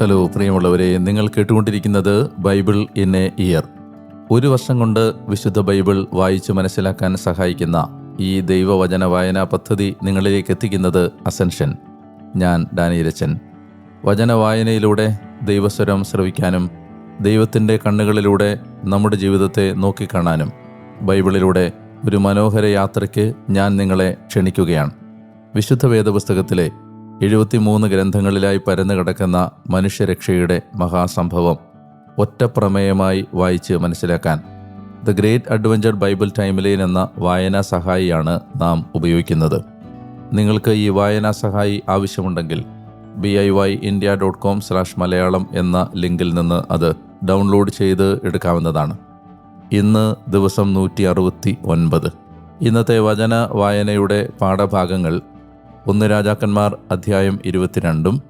Hello പ്രിയമുള്ളവരെ നിങ്ങൾ കേട്ടുകൊണ്ടിരിക്കുന്നത് ബൈബിൾ ഇൻ എ ഇയർ. ഒരു വർഷം കൊണ്ട് വിശുദ്ധ ബൈബിൾ വായിച്ചു മനസ്സിലാക്കാൻ സഹായിക്കുന്ന ഈ ദൈവവചന വായനാ പദ്ധതി നിങ്ങളിലേക്ക് എത്തിക്കുന്നത് അസെൻഷൻ ഞാൻ ഡാനിയലച്ചൻ. വചന വായനയിലൂടെ ദൈവസ്വരം ശ്രവിക്കാനും ദൈവത്തിന്റെ കണ്ണുകളിലൂടെ നമ്മുടെ ജീവിതത്തെ നോക്കിക്കാണാനും ബൈബിളിലൂടെ ഒരു മനോഹര യാത്രയ്ക്ക് ഞാൻ നിങ്ങളെ ക്ഷണിക്കുകയാണ്. വിശുദ്ധ വേദപുസ്തകത്തിലെ എഴുപത്തിമൂന്ന് ഗ്രന്ഥങ്ങളിലായി പരന്നു കിടക്കുന്ന മനുഷ്യരക്ഷയുടെ മഹാസംഭവം ഒറ്റ പ്രമേയമായി വായിച്ച് മനസ്സിലാക്കാൻ the great adventure Bible timeline എന്ന വായനാ സഹായിയാണ് നാം ഉപയോഗിക്കുന്നത്. നിങ്ങൾക്ക് ഈ വായനാ സഹായി ആവശ്യമുണ്ടെങ്കിൽ B I Y India dot com slash Malayalam എന്ന ലിങ്കിൽ നിന്ന് അത് ഡൗൺലോഡ് ചെയ്ത് എടുക്കാവുന്നതാണ്. ഇന്ന് ദിവസം നൂറ്റി അറുപത്തി ഒൻപത് ഇന്നത്തെ വചന വായനയുടെ പാഠഭാഗങ്ങൾ ഒന്ന് രാജാക്കന്മാർ അധ്യായം ഇരുപത്തിരണ്ടും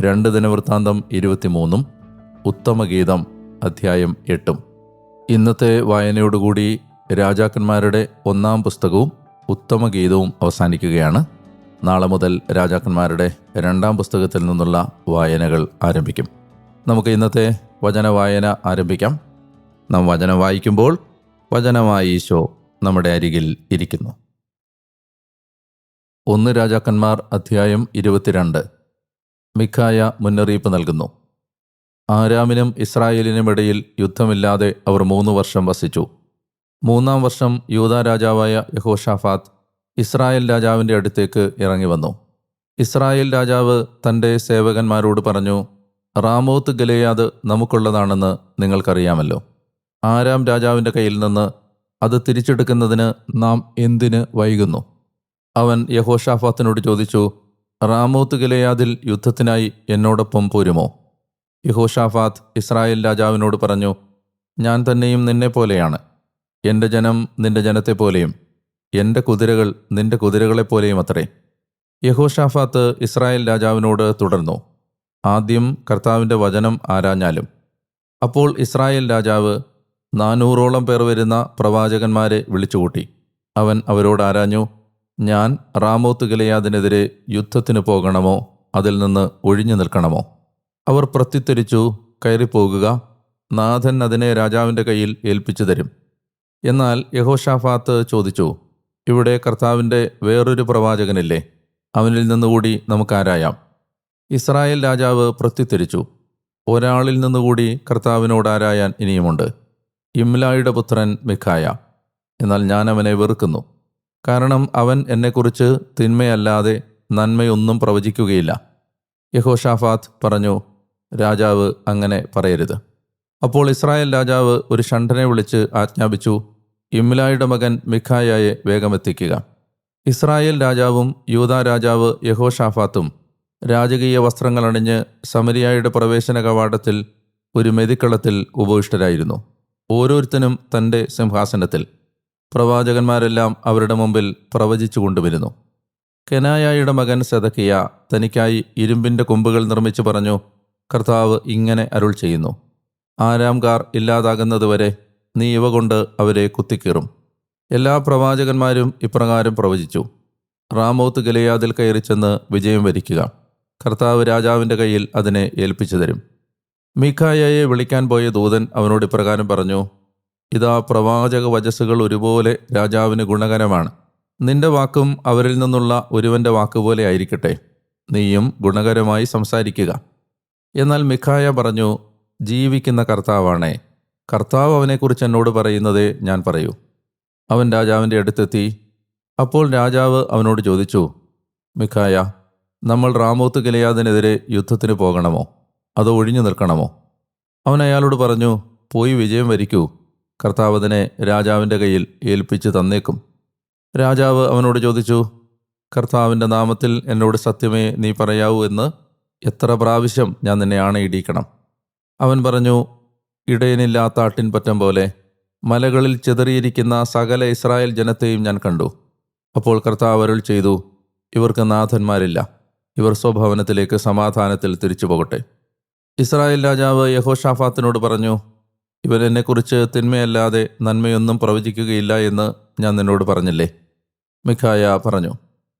രണ്ട് ദിനവൃത്താന്തം ഇരുപത്തിമൂന്നും ഉത്തമഗീതം അധ്യായം എട്ടും. ഇന്നത്തെ വായനയോടുകൂടി രാജാക്കന്മാരുടെ ഒന്നാം പുസ്തകവും ഉത്തമഗീതവും അവസാനിക്കുകയാണ്. നാളെ മുതൽ രാജാക്കന്മാരുടെ രണ്ടാം പുസ്തകത്തിൽ നിന്നുള്ള വായനകൾ ആരംഭിക്കും. നമുക്ക് ഇന്നത്തെ വചന വായന ആരംഭിക്കാം. നാം വചനം വായിക്കുമ്പോൾ വചനമായി ഈശോ നമ്മുടെ അരികിൽ ഇരിക്കുന്നു. ഒന്ന് രാജാക്കന്മാർ അധ്യായം ഇരുപത്തിരണ്ട്. മിഖായ മുന്നറിയിപ്പ് നൽകുന്നു. ആരാമിനും ഇസ്രായേലിനും ഇടയിൽ യുദ്ധമില്ലാതെ അവർ മൂന്ന് വർഷം വസിച്ചു. മൂന്നാം വർഷം യൂത രാജാവായ യഹോഷാഫാത്ത് ഇസ്രായേൽ രാജാവിന്റെ അടുത്തേക്ക് ഇറങ്ങി വന്നു. ഇസ്രായേൽ രാജാവ് തന്റെ സേവകന്മാരോട് പറഞ്ഞു റാമോത്ത് ഗലയാദ് നമുക്കുള്ളതാണെന്ന് നിങ്ങൾക്കറിയാമല്ലോ. ആരാം രാജാവിന്റെ കയ്യിൽ നിന്ന് അത് തിരിച്ചെടുക്കുന്നതിന് നാം എന്തിന് വൈകുന്നു? അവൻ യഹോഷാഫാത്തിനോട് ചോദിച്ചു റാമോത്ത് ഗിലയാദിൽ യുദ്ധത്തിനായി എന്നോടൊപ്പം പോരുമോ? യഹോഷാഫാത്ത് ഇസ്രായേൽ രാജാവിനോട് പറഞ്ഞു ഞാൻ തന്നെയും നിന്നെ പോലെയാണ്. എന്റെ ജനം നിന്റെ ജനത്തെ പോലെയും എന്റെ കുതിരകൾ നിന്റെ കുതിരകളെപ്പോലെയും അത്രേ. യഹോഷാഫാത്ത് ഇസ്രായേൽ രാജാവിനോട് തുടർന്നു ആദ്യം കർത്താവിന്റെ വചനം ആരാഞ്ഞാലും. അപ്പോൾ ഇസ്രായേൽ രാജാവ് നാനൂറോളം പേർ വരുന്ന പ്രവാചകന്മാരെ വിളിച്ചുകൂട്ടി. അവൻ അവരോട് ആരാഞ്ഞു ഞാൻ റാമോത്ത് ഗലയാദിനെതിരെ യുദ്ധത്തിന് പോകണമോ? അതിൽ നിന്ന് ഒഴിഞ്ഞു നിൽക്കണമോ? അവർ പ്രത്യുത്തരിച്ചു കയറിപ്പോകുക. നാഥൻ അതിനെ രാജാവിന്റെ കയ്യിൽ ഏൽപ്പിച്ചു തരും. എന്നാൽ യഹോഷാഫാത്ത് ചോദിച്ചു ഇവിടെ കർത്താവിന്റെ വേറൊരു പ്രവാചകനില്ലേ? അവനിൽ നിന്നുകൂടി നമുക്കാരായാം. ഇസ്രായേൽ രാജാവ് പ്രത്യുത്തരിച്ചു ഒരാളിൽ നിന്നുകൂടി കർത്താവിനോട് ആരായാൻ ഇനിയുമുണ്ട്. ഇംലായുടെ പുത്രൻ മിഖായ. എന്നാൽ ഞാൻ അവനെ വെറുക്കുന്നു. കാരണം അവൻ എന്നെക്കുറിച്ച് തിന്മയല്ലാതെ നന്മയൊന്നും പ്രവചിക്കുകയില്ല. യഹോഷാഫാത്ത് പറഞ്ഞു രാജാവ് അങ്ങനെ പറയരുത്. അപ്പോൾ ഇസ്രായേൽ രാജാവ് ഒരു ഷണ്ഠനെ വിളിച്ച് ആജ്ഞാപിച്ചു ഇമ്ലായുടെ മകൻ മിഖായയെ വേഗമെത്തിക്കുക ഇസ്രായേൽ രാജാവും യൂത രാജാവ് യഹോഷാഫാത്തും രാജകീയ വസ്ത്രങ്ങൾ അണിഞ്ഞ് സമരിയായുടെ പ്രവേശന കവാടത്തിൽ ഒരു മെതിക്കളത്തിൽ ഉപവിഷ്ടരായിരുന്നു. ഓരോരുത്തനും തന്റെ സിംഹാസനത്തിൽ. പ്രവാചകന്മാരെല്ലാം അവരുടെ മുമ്പിൽ പ്രവചിച്ചു കൊണ്ടുവരുന്നു. കെനായായുടെ മകൻ സെതക്കിയ തനിക്കായി ഇരുമ്പിന്റെ കൊമ്പുകൾ നിർമ്മിച്ചു പറഞ്ഞു കർത്താവ് ഇങ്ങനെ അരുൾ ചെയ്യുന്നു ആരാംകാർ ഇല്ലാതാകുന്നതുവരെ നീ ഇവ കൊണ്ട് അവരെ കുത്തിക്കീറും. എല്ലാ പ്രവാചകന്മാരും ഇപ്രകാരം പ്രവചിച്ചു റാമോത്ത് ഗലയാദിൽ കയറി ചെന്ന് വിജയം വരിക്കുക കർത്താവ് രാജാവിന്റെ കയ്യിൽ അതിനെ ഏൽപ്പിച്ചു തരും. മീഖായയെ വിളിക്കാൻ പോയ ദൂതൻ അവനോട് ഇപ്രകാരം പറഞ്ഞു ഇതാ പ്രവാചക വചസ്സുകൾ ഒരുപോലെ രാജാവിന് ഗുണകരമാണ്. നിന്റെ വാക്കും അവരിൽ നിന്നുള്ള ഒരുവന്റെ വാക്കുപോലെ ആയിരിക്കട്ടെ. നീയും ഗുണകരമായി സംസാരിക്കുക. എന്നാൽ മിഖായ പറഞ്ഞു ജീവിക്കുന്ന കർത്താവാണേ കർത്താവ് അവനെക്കുറിച്ച് എന്നോട് പറയുന്നതേ ഞാൻ പറയൂ. അവൻ രാജാവിന്റെ അടുത്തെത്തി. അപ്പോൾ രാജാവ് അവനോട് ചോദിച്ചു മിഖായ നമ്മൾ റാമോത്ത് ഗലയാദിനെതിരെ യുദ്ധത്തിന് പോകണമോ? അതോ ഒഴിഞ്ഞു നിൽക്കണമോ? അവൻ അയാളോട് പറഞ്ഞു പോയി വിജയം വരിക്കൂ. കർത്താവ് അതിനെ രാജാവിന്റെ കയ്യിൽ ഏൽപ്പിച്ച് തന്നേക്കും. രാജാവ് അവനോട് ചോദിച്ചു കർത്താവിന്റെ നാമത്തിൽ എന്നോട് സത്യമേ നീ പറയാവൂ എന്ന് എത്ര പ്രാവശ്യം ഞാൻ നിന്നെ ആണയിടിക്കണം? അവൻ പറഞ്ഞു ഇടയനില്ലാത്ത ആട്ടിൻപറ്റം പോലെ മലകളിൽ ചിതറിയിരിക്കുന്ന സകല ഇസ്രായേൽ ജനത്തെയും ഞാൻ കണ്ടു. അപ്പോൾ കർത്താവ് അരുൾ ചെയ്തു ഇവർക്ക് നാഥന്മാരില്ല. ഇവർ സ്വഭവനത്തിലേക്ക് സമാധാനത്തിൽ തിരിച്ചു പോകട്ടെ ഇസ്രായേൽ രാജാവ് യഹോഷാഫാത്തിനോട് പറഞ്ഞു ഇവൻ എന്നെക്കുറിച്ച് തിന്മയല്ലാതെ നന്മയൊന്നും പ്രവചിക്കുകയില്ല എന്ന് ഞാൻ നിന്നോട് പറഞ്ഞില്ലേ? മിഖായ പറഞ്ഞു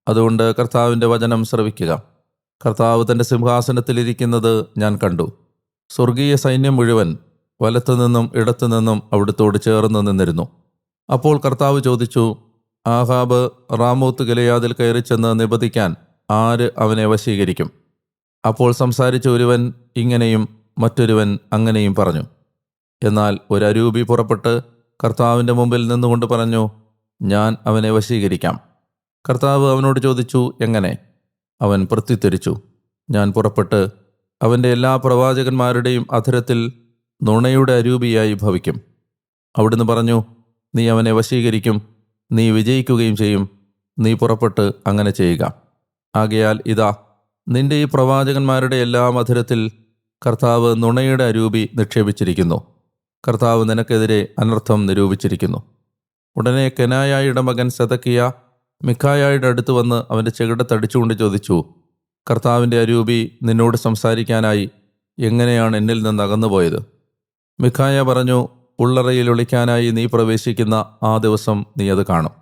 അതുകൊണ്ട് കർത്താവിന്റെ വചനം ശ്രവിക്കുക. കർത്താവ് തന്റെ സിംഹാസനത്തിലിരിക്കുന്നത് ഞാൻ കണ്ടു. സ്വർഗീയ സൈന്യം മുഴുവൻ വലത്തുനിന്നും ഇടത്തുനിന്നും അവിടുത്തോട് ചേർന്ന് നിന്നിരുന്നു. അപ്പോൾ കർത്താവ് ചോദിച്ചു ആഹാബ് റാമൂത്ത് ഗലയാതിൽ കയറി ചെന്ന് നിബന്ധിക്കാൻ ആര് അവനെ വശീകരിക്കും? അപ്പോൾ സംസാരിച്ച ഒരുവൻ ഇങ്ങനെയും മറ്റൊരുവൻ അങ്ങനെയും പറഞ്ഞു. എന്നാൽ ഒരരൂപി പുറപ്പെട്ട് കർത്താവിന്റെ മുമ്പിൽ നിന്നുകൊണ്ട് പറഞ്ഞു ഞാൻ അവനെ വശീകരിക്കാം. കർത്താവ് അവനോട് ചോദിച്ചു എങ്ങനെ? അവൻ പ്രത്യുത്തരിച്ചു ഞാൻ പുറപ്പെട്ട് അവന്റെ എല്ലാ പ്രവാചകന്മാരുടെയും അധരത്തിൽ നുണയുടെ അരൂപിയായി ഭവിക്കും. അവിടുന്ന് പറഞ്ഞു നീ അവനെ വശീകരിക്കും നീ വിജയിക്കുകയും ചെയ്യും നീ പുറപ്പെട്ട് അങ്ങനെ ചെയ്യുക. ആകയാൽ ഇതാ നിന്റെ ഈ പ്രവാചകന്മാരുടെ എല്ലാ മധുരത്തിൽ കർത്താവ് നുണയുടെ അരൂപി നിക്ഷേപിച്ചിരിക്കുന്നു. കർത്താവ് നിനക്കെതിരെ അനർത്ഥം നിരൂപിച്ചിരിക്കുന്നു. ഉടനെ കെനായായുടെ മകൻ സെതക്കിയ മിഖായായുടെ അടുത്ത് വന്ന് അവന്റെ ചെകിടത്തടിച്ചുകൊണ്ട് ചോദിച്ചു കർത്താവിന്റെ അരൂപി നിന്നോട് സംസാരിക്കാനായി എങ്ങനെയാണ് എന്നിൽ നിന്ന് അകന്നുപോയത്? മിഖായ പറഞ്ഞു ഉള്ളറയിൽ ഒളിക്കാനായി നീ പ്രവേശിക്കുന്ന ആ ദിവസം നീ അത് കാണും.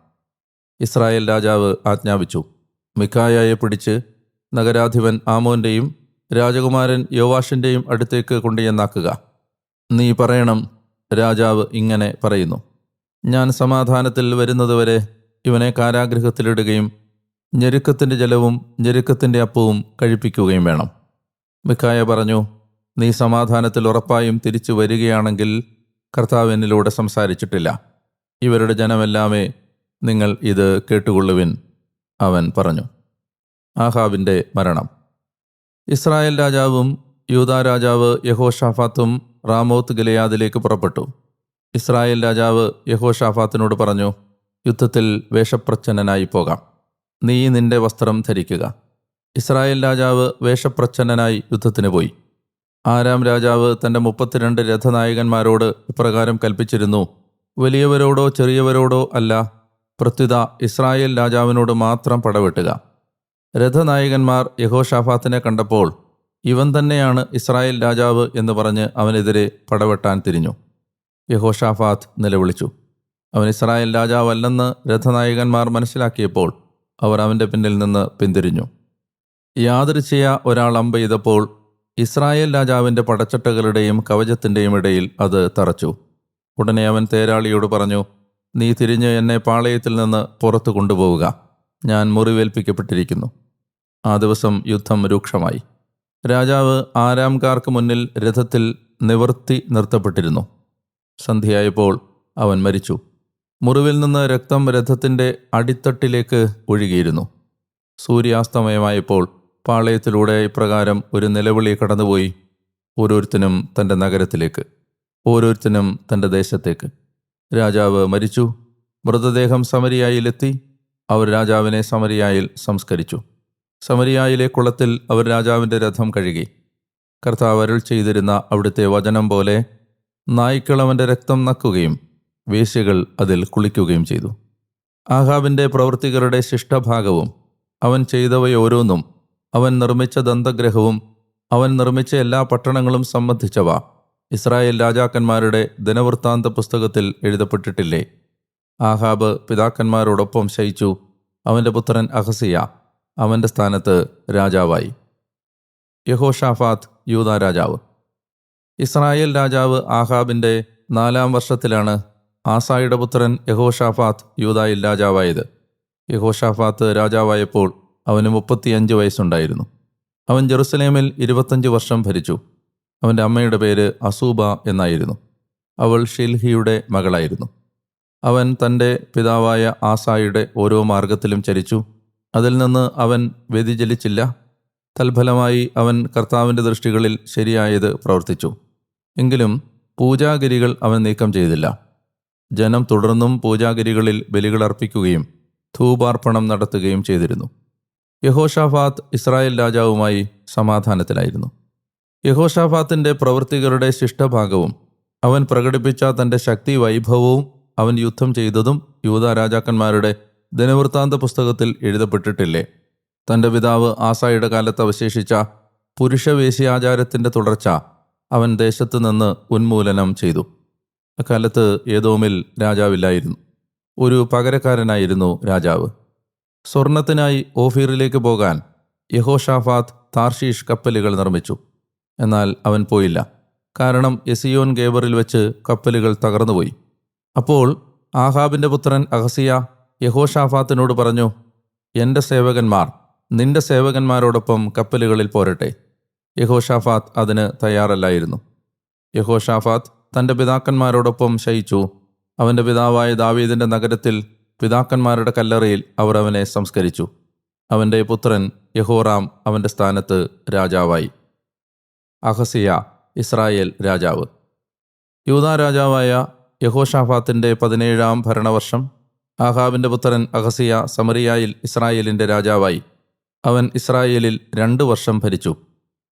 ഇസ്രായേൽ രാജാവ് ആജ്ഞാപിച്ചു. മിഖായയെ പിടിച്ച് നഗരാധിപൻ ആമോന്റെയും രാജകുമാരൻ യോവാഷിന്റെയും അടുത്തേക്ക് കൊണ്ടുചെന്നാക്കുക. നീ പറയണം രാജാവ് ഇങ്ങനെ പറയുന്നു. ഞാൻ സമാധാനത്തിൽ വരുന്നതുവരെ ഇവനെ കാരാഗ്രഹത്തിലിടുകയും ഞെരുക്കത്തിന്റെ ജലവും ഞെരുക്കത്തിന്റെ അപ്പവും കഴിപ്പിക്കുകയും വേണം. മിഖായ പറഞ്ഞു നീ സമാധാനത്തിൽ ഉറപ്പായും തിരിച്ചു വരികയാണെങ്കിൽ കർത്താവ് എന്നിലൂടെ സംസാരിച്ചിട്ടില്ല. ഇവരുടെ ജനമെല്ലാമേ നിങ്ങൾ ഇത് കേട്ടുകൊള്ളുവിൻ അവൻ പറഞ്ഞു. ആഹാബിന്റെ മരണം. ഇസ്രായേൽ രാജാവും യൂദാ രാജാവ് യഹോഷാഫാത്തും റാമോത്ത് ഗലയാദിലേക്ക് പുറപ്പെട്ടു. ഇസ്രായേൽ രാജാവ് യഹോഷാഫാത്തിനോട് പറഞ്ഞു യുദ്ധത്തിൽ വേഷപ്രച്ഛന്നനായി പോകാം. നീ നിന്റെ വസ്ത്രം ധരിക്കുക. ഇസ്രായേൽ രാജാവ് വേഷപ്രച്ഛന്നനായി യുദ്ധത്തിന് പോയി. ആരാം രാജാവ് തന്റെ മുപ്പത്തിരണ്ട് രഥനായകന്മാരോട് ഇപ്രകാരം കൽപ്പിച്ചിരുന്നു വലിയവരോടോ ചെറിയവരോടോ അല്ല പ്രത്യുത ഇസ്രായേൽ രാജാവിനോട് മാത്രം പടവെട്ടുക. രഥനായകന്മാർ യഹോഷാഫാത്തിനെ കണ്ടപ്പോൾ ഇവൻ തന്നെയാണ് ഇസ്രായേൽ രാജാവ് എന്ന് പറഞ്ഞ് അവനെതിരെ പടവെട്ടാൻ തിരിഞ്ഞു. യഹോഷാഫാത്ത് നിലവിളിച്ചു. അവൻ ഇസ്രായേൽ രാജാവല്ലെന്ന് രഥനായകന്മാർ മനസ്സിലാക്കിയപ്പോൾ അവർ അവന്റെ പിന്നിൽ നിന്ന് പിന്തിരിഞ്ഞു. യാദൃച്ഛയ ഒരാൾ അമ്പ ചെയ്തപ്പോൾ ഇസ്രായേൽ രാജാവിന്റെ പടച്ചട്ടകളുടെയും കവചത്തിന്റെയും ഇടയിൽ അത് തറച്ചു. ഉടനെ അവൻ തേരാളിയോട് പറഞ്ഞു നീ തിരിഞ്ഞ് എന്നെ പാളയത്തിൽ നിന്ന് പുറത്തു കൊണ്ടുപോവുക. ഞാൻ മുറിവേൽപ്പിക്കപ്പെട്ടിരിക്കുന്നു. ആ ദിവസം യുദ്ധം രൂക്ഷമായി. രാജാവ് ആരാംകാർക്ക് മുന്നിൽ രഥത്തിൽ നിവർത്തി നിർത്തപ്പെട്ടിരുന്നു. സന്ധ്യയായപ്പോൾ അവൻ മരിച്ചു. മുറിവിൽ നിന്ന് രക്തം രഥത്തിന്റെ അടിത്തട്ടിലേക്ക് ഒഴുകിയിരുന്നു. സൂര്യാസ്തമയമായപ്പോൾ പാളയത്തിലൂടെ ഇപ്രകാരം ഒരു നിലവിളി കടന്നുപോയി ഓരോരുത്തനും തന്റെ നഗരത്തിലേക്ക് ഓരോരുത്തനും തന്റെ ദേശത്തേക്ക്. രാജാവ് മരിച്ചു മൃതദേഹം സമരിയായിലെത്തി. അവർ രാജാവിനെ സമരിയായിൽ സംസ്കരിച്ചു. സമരിയായിലെ കുളത്തിൽ അവർ രാജാവിന്റെ രഥം കഴുകി. കർത്താവ് അരുൾ ചെയ്തിരുന്ന അവിടുത്തെ വചനം പോലെ നായ്ക്കളവന്റെ രക്തം നക്കുകയും വേശ്യകൾ അതിൽ കുളിക്കുകയും ചെയ്തു. ആഹാബിന്റെ പ്രവൃത്തികളുടെ ശിഷ്ടഭാഗവും അവൻ ചെയ്തവയോരോന്നും അവൻ നിർമ്മിച്ച ദന്തഗ്രഹവും അവൻ നിർമ്മിച്ച എല്ലാ പട്ടണങ്ങളും സംബന്ധിച്ചവ ഇസ്രായേൽ രാജാക്കന്മാരുടെ ദിനവൃത്താന്ത പുസ്തകത്തിൽ എഴുതപ്പെട്ടിട്ടില്ലേ? ആഹാബ് പിതാക്കന്മാരോടൊപ്പം ശയിച്ചു. അവന്റെ പുത്രൻ അഹസിയ അവന്റെ സ്ഥാനത്ത് രാജാവായി. യഹോഷാഫാത്ത് യൂത രാജാവ്. ഇസ്രായേൽ രാജാവ് ആഹാബിന്റെ നാലാം വർഷത്തിലാണ് ആസായുടെ പുത്രൻ യഹോഷാഫാത്ത് യൂതായിൽ രാജാവായത്. യഹോഷാഫാത്ത് രാജാവായപ്പോൾ അവന് മുപ്പത്തിയഞ്ച് വയസ്സുണ്ടായിരുന്നു. അവൻ ജെറുസലേമിൽ ഇരുപത്തഞ്ച് വർഷം ഭരിച്ചു. അവന്റെ അമ്മയുടെ പേര് അസൂബ എന്നായിരുന്നു. അവൾ ഷിൽഹിയുടെ മകളായിരുന്നു. അവൻ തന്റെ പിതാവായ ആസായുടെ ഓരോ മാർഗത്തിലും ചരിച്ചു. അതിൽ നിന്ന് അവൻ വ്യതിചലിച്ചില്ല. തൽഫലമായി അവൻ കർത്താവിന്റെ ദൃഷ്ടികളിൽ ശരിയായത് പ്രവർത്തിച്ചു. എങ്കിലും പൂജാഗിരികൾ അവൻ നീക്കം ചെയ്തില്ല. ജനം തുടർന്നും പൂജാഗിരികളിൽ ബലികളർപ്പിക്കുകയും ധൂപാർപ്പണം നടത്തുകയും ചെയ്തിരുന്നു. യഹോഷാഫാത്ത് ഇസ്രായേൽ രാജാവുമായി സമാധാനത്തിലായിരുന്നു. യഹോഷാഫാത്തിന്റെ പ്രവൃത്തികളുടെ ശിഷ്ടഭാഗവും അവൻ പ്രകടിപ്പിച്ച തന്റെ ശക്തി വൈഭവവും അവൻ യുദ്ധം ചെയ്തതും യൂത രാജാക്കന്മാരുടെ ദിനവൃത്താന്ത പുസ്തകത്തിൽ എഴുതപ്പെട്ടിട്ടില്ലേ? തന്റെ പിതാവ് ആസായുടെ കാലത്ത് അവശേഷിച്ച പുരുഷവേശ്യാചാരത്തിന്റെ തുടർച്ച അവൻ ദേശത്തു നിന്ന് ഉന്മൂലനം ചെയ്തു. അക്കാലത്ത് ഏതോമിൽ രാജാവില്ലായിരുന്നു. ഒരു പകരക്കാരനായിരുന്നു രാജാവ്. സ്വർണത്തിനായി ഓഫീറിലേക്ക് പോകാൻ യഹോഷാഫാത്ത് താർഷീഷ് കപ്പലുകൾ നിർമ്മിച്ചു. എന്നാൽ അവൻ പോയില്ല. കാരണം എസിയോൻ ഗേബറിൽ വെച്ച് കപ്പലുകൾ തകർന്നുപോയി. അപ്പോൾ ആഹാബിന്റെ പുത്രൻ അഹസിയ യഹോഷാഫാത്തിനോട് പറഞ്ഞു എന്റെ സേവകന്മാർ നിന്റെ സേവകന്മാരോടൊപ്പം കപ്പലുകളിൽ പോരട്ടെ. യഹോഷാഫാത്ത് അതിന് തയ്യാറല്ലായിരുന്നു. യഹോഷാഫാത്ത് തന്റെ പിതാക്കന്മാരോടൊപ്പം ശയിച്ചു. അവന്റെ പിതാവായ ദാവീദിന്റെ നഗരത്തിൽ പിതാക്കന്മാരുടെ കല്ലറയിൽ അവർ അവനെ സംസ്കരിച്ചു. അവന്റെ പുത്രൻ യഹോറാം അവന്റെ സ്ഥാനത്ത് രാജാവായി. അഹസിയ ഇസ്രായേൽ രാജാവ്. യൂതാ രാജാവായ യഹോഷാഫാത്തിന്റെ പതിനേഴാം ഭരണവർഷം ആഹാബിന്റെ പുത്രൻ അഹസിയ സമറിയായിൽ ഇസ്രായേലിന്റെ രാജാവായി. അവൻ ഇസ്രായേലിൽ രണ്ടു വർഷം ഭരിച്ചു.